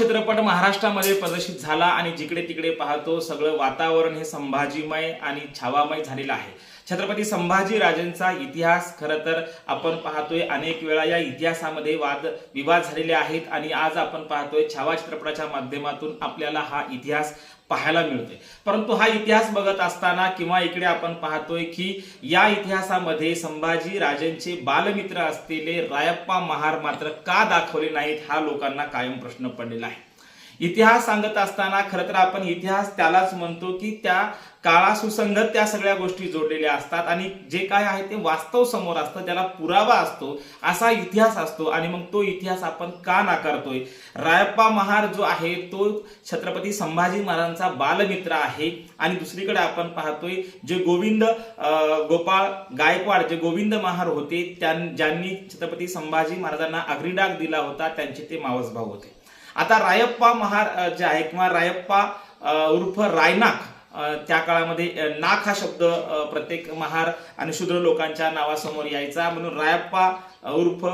चित्रपट महाराष्ट्रामध्ये प्रदर्शित झाला आणि जिकडे तिकडे पाहतो सगळं वातावरण हे संभाजीमय आणि छावामय झालेलं आहे. छत्रपती संभाजी राजेंचा इतिहास खरं तर आपण पाहतोय. अनेक वेळा या इतिहासामध्ये वाद विवाद झालेले आहेत आणि आज आपण पाहतोय छावा चित्रपटाच्या माध्यमातून आपल्याला हा इतिहास पाहायला मिळतोय. परंतु हा इतिहास बघत असताना किंवा इकडे आपण पाहतोय की या इतिहासामध्ये संभाजी राजेंचे बालमित्र असलेले रायप्पा महार मात्र का दाखवले नाहीत हा लोकांना कायम प्रश्न पडलेला आहे. इतिहास सांगत असताना खरं तर आपण इतिहास त्यालाच म्हणतो की त्या काळासुसंगत त्या सगळ्या गोष्टी जोडलेल्या असतात आणि जे काय आहे ते वास्तव समोर असतं त्याला पुरावा असतो असा इतिहास असतो आणि मग तो इतिहास आपण का नाकारतोय? रायप्पा महार जो आहे तो छत्रपती संभाजी महाराजांचा बालमित्र आहे आणि दुसरीकडे आपण पाहतोय जे गोविंद अं, गोपाळ गायकवाड जे गोविंद महार होते त्यां- ज्यांनी छत्रपती संभाजी महाराजांना अग्निडाग दिला होता त्यांचे ते मावस भाऊ होते. आता रायप्पा महार जे आहे किंवा रायप्पा उर्फ रायनाक त्या काळामध्ये नाक हा शब्द प्रत्येक महार आणि शूद्र लोकांच्या नावासमोर यायचा. म्हणून रायप्पा उर्फ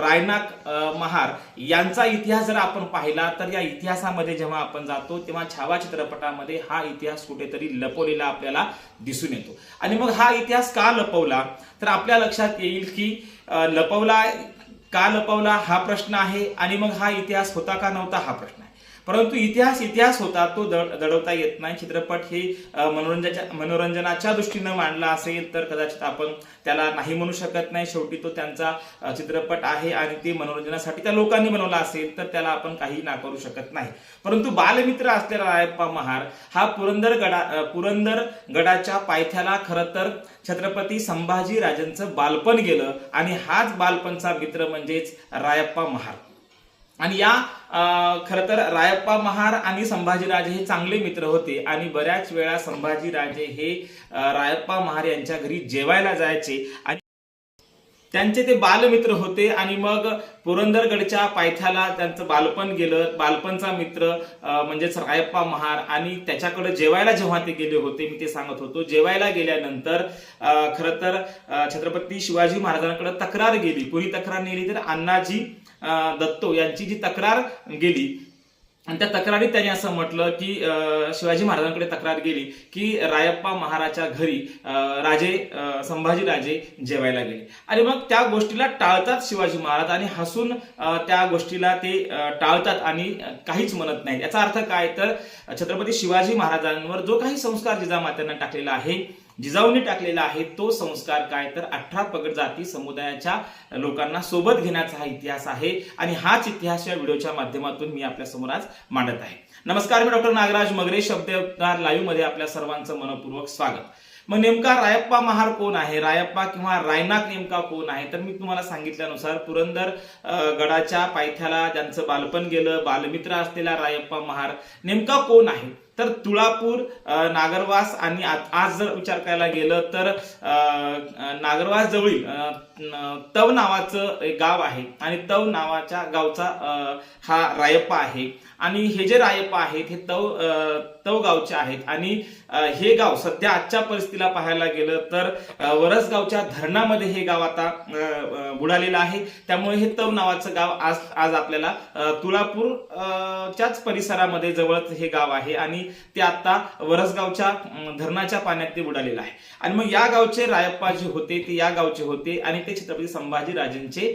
रायनाक महार यांचा इतिहास जर आपण पाहिला तर या इतिहासामध्ये जेव्हा आपण जातो तेव्हा छावा चित्रपटामध्ये हा इतिहास कुठेतरी लपवलेला आपल्याला दिसून येतो. आणि मग हा इतिहास का लपवला? तर आपल्या लक्षात येईल की लपवला का लपवला हा प्रश्न आहे आणि मग हा इतिहास होता का नव्हता हा प्रश्न आहे. परंतु इतिहास इतिहास होता तो दड- दडवता येत नाही. चित्रपट हे मनोरंजनाच्या मनोरंजनाच्या दृष्टीनं मांडला असेल तर कदाचित आपण त्याला नाही म्हणू शकत नाही. शेवटी तो त्यांचा चित्रपट आहे आणि ते मनोरंजनासाठी त्या लोकांनी बनवला असेल तर त्याला आपण काही नाकारू शकत नाही. परंतु बालमित्र असलेला रायप्पा महार हा पुरंदर गडा पुरंदर गडाच्या पायथ्याला खरं तर छत्रपती संभाजी राजांचं बालपण गेलं आणि हाच बालपणचा मित्र म्हणजेच रायप्पा महार. आणि या खर खरं तर रायप्पा महार आणि संभाजीराजे हे चांगले मित्र होते आणि बऱ्याच वेळा संभाजीराजे हे रायप्पा महार यांच्या घरी जेवायला जायचे आणि त्यांचे ते बालमित्र होते आणि मग पुरंदरगडच्या पायथ्याला त्यांचं बालपण गेलं. बालपणचा मित्र म्हणजेच रायप्पा महार आणि त्याच्याकडे जेवायला जेव्हा ते गेले होते मी ते सांगत होतो. जेवायला गेल्यानंतर खरं तर छत्रपती शिवाजी महाराजांकडे तक्रार गेली. पुरी तक्रार नेली तर अण्णाजी दत्तो यांची जी तक्रार गेली आणि त्या तक्रारीत त्यांनी असं म्हटलं की अं, शिवाजी महाराजांकडे तक्रार गेली की रायप्पा महाराजच्या घरी अं, राजे अं, संभाजीराजे जेवायला गेले. आणि मग त्या गोष्टीला टाळतात शिवाजी महाराज आणि हसून त्या गोष्टीला ते टाळतात आणि काहीच म्हणत नाही याचा अर्थ काय? तर छत्रपती शिवाजी महाराजांवर जो काही संस्कार जिजामात्यांना टाकलेला आहे जिजाऊने टाकलेला आहे तो संस्कार काय? तर अठरा पगड जाती समुदायाच्या लोकांना सोबत घेण्याचा हा इतिहास आहे आणि हाच इतिहास या व्हिडिओच्या माध्यमातून मी आपल्यासमोर आज मांडत आहे. नमस्कार मी डॉक्टर नागराज मगरे शब्दकार लाईव्हमध्ये आपल्या सर्वांचं मनपूर्वक स्वागत. मग नेमका रायप्पा महार कोण आहे? रायप्पा किंवा रायनाक नेमका कोण आहे? तर मी तुम्हाला सांगितल्यानुसार पुरंदर गडाच्या पायथ्याला ज्यांचं बालपण गेलं बालमित्र असलेला रायप्पा महार नेमका कोण आहे? तर तुळापूर नागरवास आणि आज जर विचार करायला गेलं तर नागरवास जवळील तव नावाचं एक गाव आहे. आणि तव नावाच्या गावचा हा रायप्पा आहे. आणि हे जे रायप्पा आहेत हे तव तव गावचे आहेत. आणि हे गाव सध्या आजच्या परिस्थितीला पाहायला गेलं तर वरसगावच्या धरणामध्ये हे गाव आता बुडालेलं आहे. त्यामुळे हे तव नावाचं गाव आज आज आपल्याला तुळापूरच्याच तुळापूर च्याच परिसरामध्ये जवळच हे गाव आहे. आणि ते आता वरसगावच्या धरणाच्या पाण्यात ते बुडालेलं आहे. आणि मग या गावचे रायप्पा जे होते ते या गावचे होते आणि ते छत्रपती संभाजी राजेंचे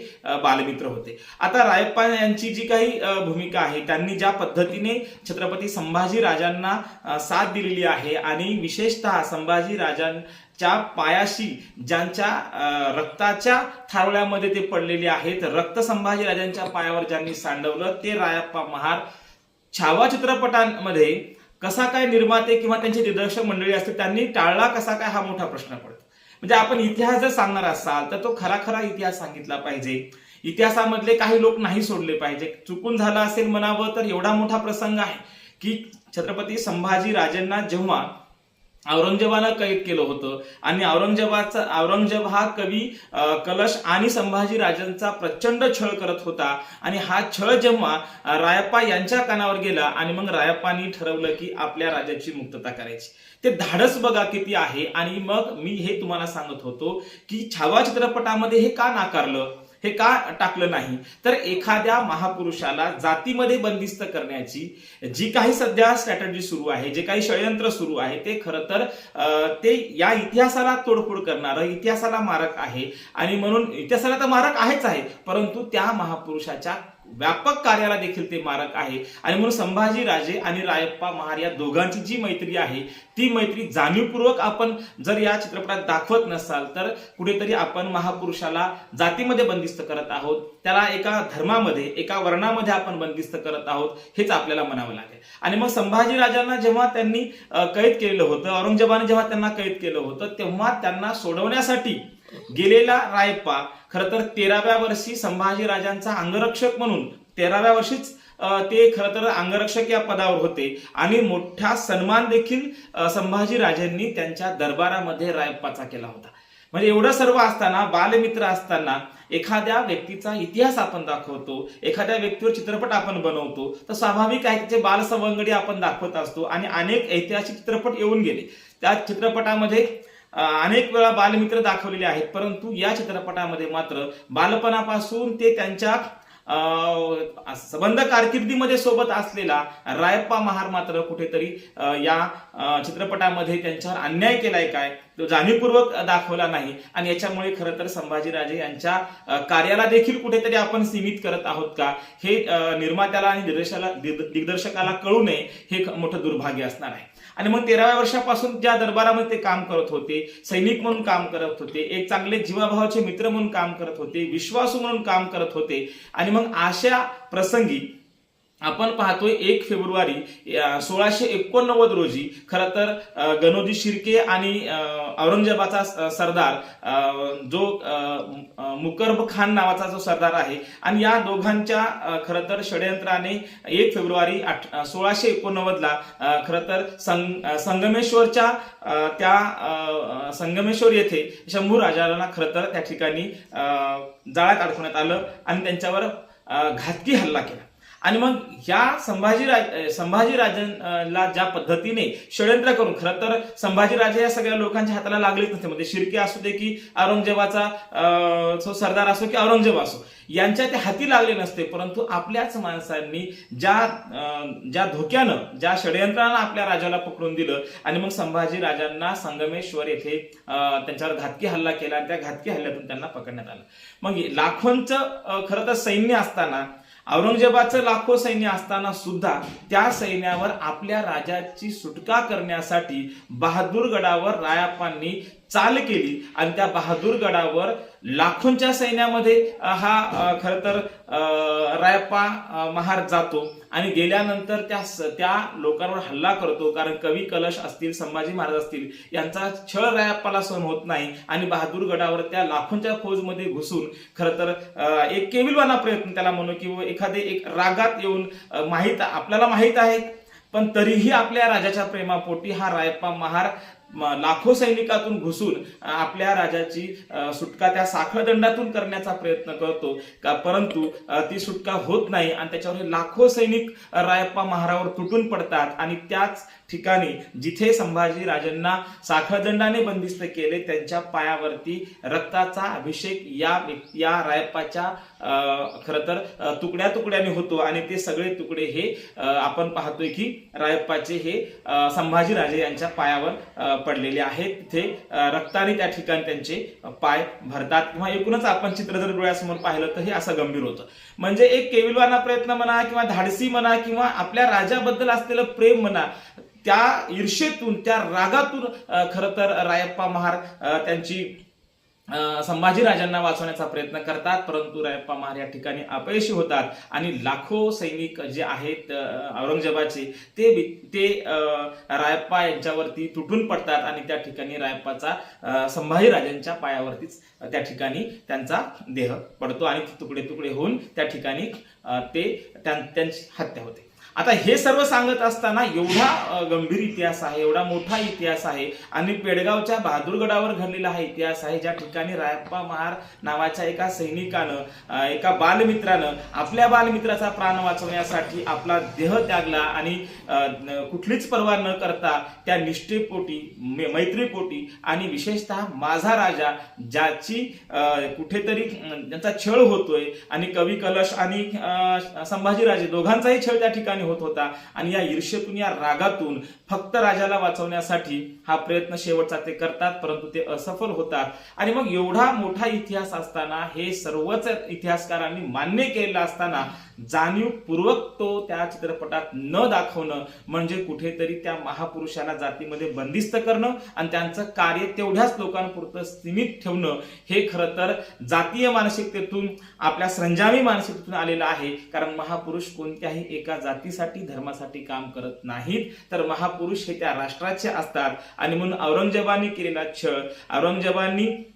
बालमित्र होते. आता रायप्पा यांची जी काही भूमिका आहे त्यांनी ज्या पद्धतीने छत्रपती संभाजी राजांना साथ दिलेली आहे आणि विशेषतः संभाजी राजांच्या पायाशी ज्यांच्या अं, रक्ताच्या थारोळ्यामध्ये ते पडलेले आहेत रक्त संभाजी राजांच्या पायावर ज्यांनी सांडवलं ते रायप्पा महार छावा चित्रपटांमध्ये कसा काय निर्माते किंवा त्यांची दिग्दर्शक मंडळी असते त्यांनी टाळला कसा काय हा मोठा प्रश्न पडतो. म्हणजे आपण इतिहास जर सांगणार असाल तर तो खरा खरा इतिहास सांगितला पाहिजे. इतिहासामधले काही लोक नाही सोडले पाहिजे. चुकून झालं असेल म्हणावं तर एवढा मोठा प्रसंग आहे की छत्रपती संभाजी राजेंना जेव्हा औरंगजेबानं कैद केलं होतं. आणि औरंगजेबाचा औरंगजेब हा कवी कलश आणि संभाजी राजांचा प्रचंड छळ करत होता. आणि हा छळ जेव्हा रायप्पा यांच्या कानावर गेला आणि मग रायप्पानी ठरवलं की आपल्या राजाची मुक्तता करायची. ते धाडस बघा किती आहे. आणि मग मी हे तुम्हाला सांगत होतो की छावा चित्रपटामध्ये हे का नाकारलं? हे का टाकलं नाही? तर एखाद्या महापुरुषाला जातीमध्ये बंदिस्त करण्याची जी काही सध्या स्ट्रॅटजी सुरू आहे जे काही षडयंत्र सुरू आहे ते खरं तर ते या इतिहासाला तोडफोड करणारं इतिहासाला मारक आहे. आणि म्हणून इतिहासाला तर मारक आहेच आहे परंतु त्या महापुरुषाच्या व्यापक कार्याला देखील ते मारक आहे. आणि म्हणून संभाजी राजे आणि रायप्पा महार या दोघांची जी मैत्री आहे ती मैत्री जाणीवपूर्वक आपण जर या चित्रपटात दाखवत नसाल तर कुठेतरी आपण महापुरुषाला जातीमध्ये बंदिस्त करत आहोत. त्याला एका धर्मामध्ये एका वर्णामध्ये आपण बंदिस्त करत आहोत हेच आपल्याला म्हणावं लागेल. आणि मग संभाजी राजांना जेव्हा त्यांनी कैद केलेलं होतं औरंगजेबाने जेव्हा त्यांना कैद केलं होतं तेव्हा त्यांना सोडवण्यासाठी गेलेला रायप्पा खरं तर तेराव्या वर्षी संभाजी राजांचा अंगरक्षक म्हणून तेराव्या वर्षीच ते खरं तर अंगरक्षक या पदावर होते. आणि मोठा सन्मान देखील संभाजी राजांनी त्यांच्या दरबारामध्ये रायप्पाचा केला होता. म्हणजे एवढं सर्व असताना बालमित्र असताना एखाद्या व्यक्तीचा इतिहास आपण दाखवतो एखाद्या व्यक्तीवर चित्रपट आपण बनवतो तर स्वाभाविक आहे त्याचे बालसवंगडी आपण दाखवत असतो आणि अनेक ऐतिहासिक चित्रपट येऊन गेले. त्या चित्रपटामध्ये अनेक वेळा बालमित्र दाखवलेले आहेत परंतु या चित्रपटामध्ये मात्र बालपणापासून ते त्यांच्या संबंध कारकिर्दीमध्ये सोबत असलेला रायप्पा महार मात्र कुठेतरी या चित्रपटामध्ये त्यांच्यावर अन्याय केलाय काय तो जाणीवपूर्वक दाखवला नाही. आणि याच्यामुळे खरं तर संभाजीराजे यांच्या कार्याला देखील कुठेतरी आपण सीमित करत आहोत का हे निर्मात्याला आणि दिग्दर्शकाला दिग्दर्शकाला कळू नये हे मोठं दुर्भाग्य असणार आहे. आणि मग तेराव्या वर्षापासून ज्या दरबारामध्ये ते काम करत होते. सैनिक म्हणून काम करत होते. एक चांगले जीवाभावाचे मित्र म्हणून काम करत होते. विश्वासू म्हणून काम करत होते. आणि मग अशा प्रसंगी आपण पाहतोय एक फेब्रुवारी सोळाशे एकोणनव्वद रोजी खरं तर गणोजी शिर्के आणि औरंगजेबाचा सरदार जो अ, मुकर्ब खान नावाचा जो सरदार आहे आणि या दोघांच्या खर खरं तर षडयंत्राने एक फेब्रुवारी आठ सोळाशे एकोणनव्वदला खर खरं तर संग संगमेश्वरच्या त्या संगमेश्वर येथे शंभू राजाला खरं तर त्या ठिकाणी जाळ्यात अडकवण्यात आलं आणि त्यांच्यावर घातकी हल्ला केला. आणि मग ह्या संभाजी संभाजी राजांना ज्या पद्धतीने षडयंत्र करून खरं तर संभाजीराजे या सगळ्या लोकांच्या हाताला लागलेच नसते म्हणजे शिर्के असू दे की औरंगजेबाचा अं, सरदार असो की औरंगजेब असो यांच्या ते हाती लागले नसते. परंतु आपल्याच माणसांनी ज्या अं, ज्या धोक्यानं ज्या षडयंत्रानं आपल्या राजाला पकडून दिलं आणि मग संभाजी राजांना संगमेश्वर येथे त्यांच्यावर घातकी हल्ला केला आणि त्या घातकी हल्ल्यातून त्यांना पकडण्यात आलं. मग लाखोंचं खरं तर सैन्य असताना औरंगजेबाचं लाखो सैन्य असताना सुद्धा त्या सैन्यावर आपल्या राजाची सुटका करण्यासाठी बहादूरगडावर रायाप्पांनी चाल केली आणि त्या बहादूरगडावर लाखोंच्या सैन्यामध्ये हा खर तर रायप्पा महार जातो आणि गेल्यानंतर त्या त्या लोकांवर हल्ला करतो. कारण कवी कलश असतील संभाजी महाराज असतील यांचा छळ रायप्पाला सहन होत नाही आणि बहादूरगडावर त्या लाखोंच्या फौजमध्ये घुसून खरं तर एक केविलवाना प्रयत्न त्याला म्हणू किंवा एखादे एक रागात येऊन माहीत आपल्याला माहीत आहे पण तरीही आपल्या राजाच्या प्रेमापोटी हा रायप्पा महार लाखो सैनिकातून घुसून आपल्या राजाची सुटका त्या साखळदंडातून करण्याचा प्रयत्न करतो. का परंतु ती सुटका होत नाही आणि त्याच्यावर लाखो सैनिक रायप्पा महारावर तुटून पडतात आणि त्याच ठिकाणी जिथे संभाजी राजांना साखळदंडाने बंदिस्त केले त्यांच्या पायावरती रक्ताचा अभिषेक या या रायप्पाच्या खर खरं तर तुकड्या तुकड्याने होतो. आणि ते सगळे तुकडे हे आपण पाहतोय की रायप्पाचे हे संभाजी राजे यांच्या पायावर पडलेले आहेत. तिथे रक्ताने त्या ठिकाणी त्यांचे पाय भरतात. किंवा एकूणच आपण चित्र जर डोळ्यासमोर पाहिलं तर हे असं गंभीर होतं. म्हणजे एक केविलवाना प्रयत्न म्हणा किंवा धाडसी म्हणा किंवा आपल्या राजाबद्दल असलेलं प्रेम म्हणा त्या ईर्षेतून त्या रागातून खरं तर रायप्पा महार त्यांची संभाजीराजांना संभाजी राजांना वाचवण्याचा प्रयत्न करतात परंतु रायप्पा महार या ठिकाणी अपयशी होतात. आणि लाखो सैनिक जे आहेत औरंगजेबाचे ते ते रायप्पा यांच्यावरती तुटून पडतात आणि त्या ठिकाणी रायप्पाचा संभाजीराजांच्या संभाजी राजांच्या पायावरतीच त्या ठिकाणी त्यांचा देह पडतो आणि तुकडे तुकडे होऊन त्या ठिकाणी ते त्यांची हत्या होते. आता हे सर्व सांगत असताना एवढा गंभीर इतिहास आहे एवढा मोठा इतिहास आहे आणि पेडगावच्या बहादूरगडावर घडलेला हा इतिहास आहे ज्या ठिकाणी रायप्पा महार नावाच्या एका सैनिकानं एका बालमित्रानं आपल्या बालमित्राचा प्राण वाचवण्यासाठी आपला देह त्यागला आणि कुठलीच पर्वा न करता त्या निष्ठेपोटी मैत्रीपोटी आणि विशेषतः माझा राजा ज्याची कुठेतरी त्यांचा ज्यांचा छळ होतोय आणि कवी कलश आणि संभाजीराजे दोघांचाही छळ त्या ठिकाणी होत होता. आणि या ईर्ष्येतून या रागातून फक्त राजाला वाचवण्यासाठी हा प्रयत्न शेवटचा ते करतात परंतु ते असफल होतात. आणि मग एवढा मोठा इतिहास असताना हे सर्वच इतिहासकारांनी मान्य केलेला असताना जाणीवपूर्वक तो त्या चित्रपटात न दाखवणं म्हणजे कुठेतरी त्या महापुरुषाला जातीमध्ये बंदिस्त करणं आणि त्यांचं कार्य तेवढ्याच लोकांपुरतं सीमित ठेवणं हे खरं तर जातीय मानसिकतेतून आपल्या संजामी मानसिकतेतून आलेलं आहे. कारण महापुरुष कोणत्याही एका जातीसाठी धर्मासाठी काम करत नाहीत. तर महापुरुष हे त्या राष्ट्राचे असतात. आणि म्हणून औरंगजेबाने केलेला छळ औरंगजेबांनी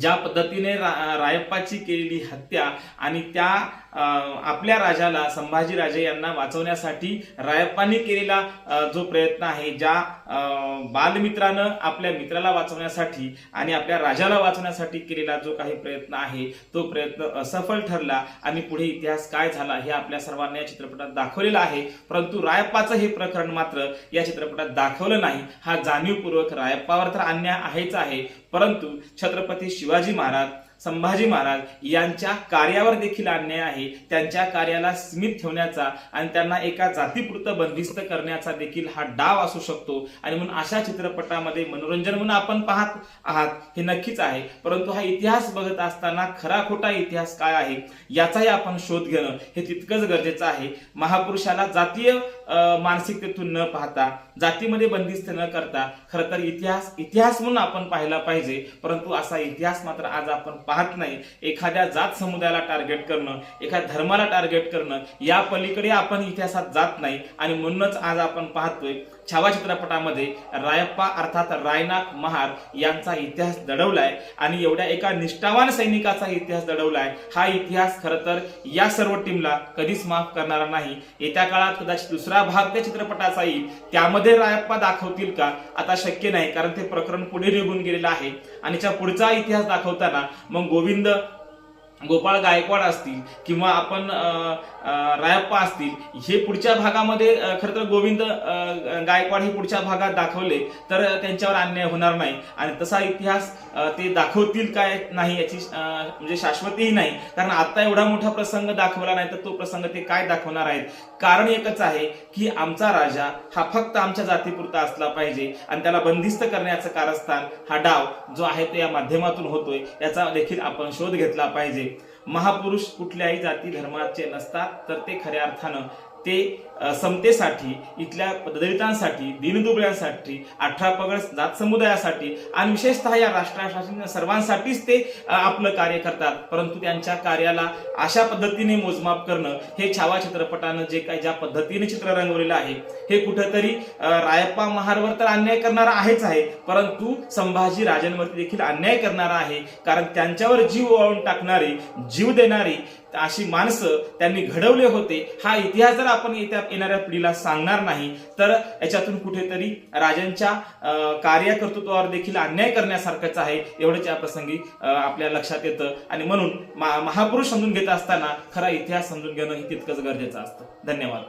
ज्या पद्धतीने रा- रायप्पाची केलेली हत्या आणि त्या आपल्या राजाला संभाजीराजे यांना वाचवण्यासाठी रायप्पांनी केलेला जो प्रयत्न आहे ज्या बालमित्रानं आपल्या मित्राला वाचवण्यासाठी आणि आपल्या राजाला वाचवण्यासाठी केलेला जो काही प्रयत्न आहे तो प्रयत्न असफल ठरला. आणि पुढे इतिहास काय झाला हे आपल्या सर्वांना या चित्रपटात दाखवलेलं आहे. परंतु रायप्पाचं हे प्रकरण मात्र या चित्रपटात दाखवलं नाही. हा जाणीवपूर्वक रायप्पावर तर अन्याय आहेच आहे. परंतु छत्रपती शिवाजी महाराज संभाजी महाराज यांच्या कार्यावर देखील अन्याय आहे. त्यांच्या कार्याला सीमित ठेवण्याचा आणि त्यांना एका जातीपुरतं बंदिस्त करण्याचा देखील हा डाव असू शकतो. आणि म्हणून अशा चित्रपटामध्ये मनोरंजन म्हणून आपण पाहत आहात हे नक्कीच आहे. परंतु हा इतिहास बघत असताना खरा खोटा इतिहास काय आहे? याचाही आपण शोध घेणं हे तितकंच गरजेचं आहे. महापुरुषाला जातीय मानसिकतेतून न पाहता जातीमध्ये बंदिस्त न करता खरं तर इतिहास इतिहास म्हणून आपण पाहिला पाहिजे परंतु असा इतिहास मात्र आज आपण पाहत नाही. एखाद्या जात समुदायाला टार्गेट करणं एखाद्या धर्माला टार्गेट करणं या पलीकडे आपण इतिहासात जात नाही. आणि म्हणूनच आज आपण पाहतोय छावा चित्रपटामध्ये रायप्पा अर्थात रायनाथ महार यांचा इतिहास दडवलाय आणि एवढ्या एका निष्ठावान सैनिकाचा इतिहास दडवलाय हा इतिहास खरं तर या सर्व टीमला कधीच माफ करणारा नाही. येत्या काळात कदाचित दुसरा भाग त्या चित्रपटाचा येईल. त्यामध्ये रायप्पा दाखवतील का? आता शक्य नाही कारण ते प्रकरण पुढे निघून गेलेलं आहे. आणि त्या पुढचा इतिहास दाखवताना मग गोविंद गोपाळ गायकवाड असतील किंवा आपण अं, रायप्पा असतील हे पुढच्या भागामध्ये खरं तर गोविंद गायकवाड हे पुढच्या भागात दाखवले तर त्यांच्यावर अन्याय होणार नाही. आणि तसा इतिहास ते दाखवतील काय नाही याची म्हणजे शाश्वतीही नाही. कारण आता एवढा मोठा प्रसंग दाखवला नाही तर तो प्रसंग ते काय दाखवणार आहेत? कारण एकच आहे की आमचा राजा हा फक्त आमच्या जातीपुरता असला पाहिजे. आणि त्याला बंदिस्त करण्याचं कारस्थान हा डाव जो आहे तो या माध्यमातून होतोय याचा देखील आपण शोध घेतला पाहिजे. महापुरुष कुठल्याही जाती धर्माचे नसतात तर ते खऱ्या अर्थानं ते समतेसाठी इथल्या दलितांसाठी दीनदुबळ्यांसाठी अठरा पगड जात समुदायासाठी आणि विशेषतः या राष्ट्रशासन सर्वांसाठीच ते आपलं कार्य करतात. परंतु त्यांच्या कार्याला अशा पद्धतीने मोजमाप करणं हे छावा चित्रपटानं जे काही ज्या पद्धतीने चित्र रंगवलेलं आहे हे कुठंतरी रायप्पा महारवर तर अन्याय करणारा आहेच आहे. परंतु संभाजी राजांवरती देखील अन्याय करणारा आहे. कारण त्यांच्यावर जीव ओळून टाकणारी जीव देणारी अशी माणसं त्यांनी घडवले होते. हा इतिहास जर आपण येत्या येणाऱ्या पिढीला सांगणार नाही तर याच्यातून कुठेतरी राजांच्या कार्यकर्तृत्वावर देखील अन्याय करण्यासारखंच आहे. एवढंच या प्रसंगी आपल्या लक्षात येतं. आणि म्हणून महापुरुष समजून घेत असताना खरा इतिहास समजून घेणं हे तितकंच गरजेचं असतं. धन्यवाद.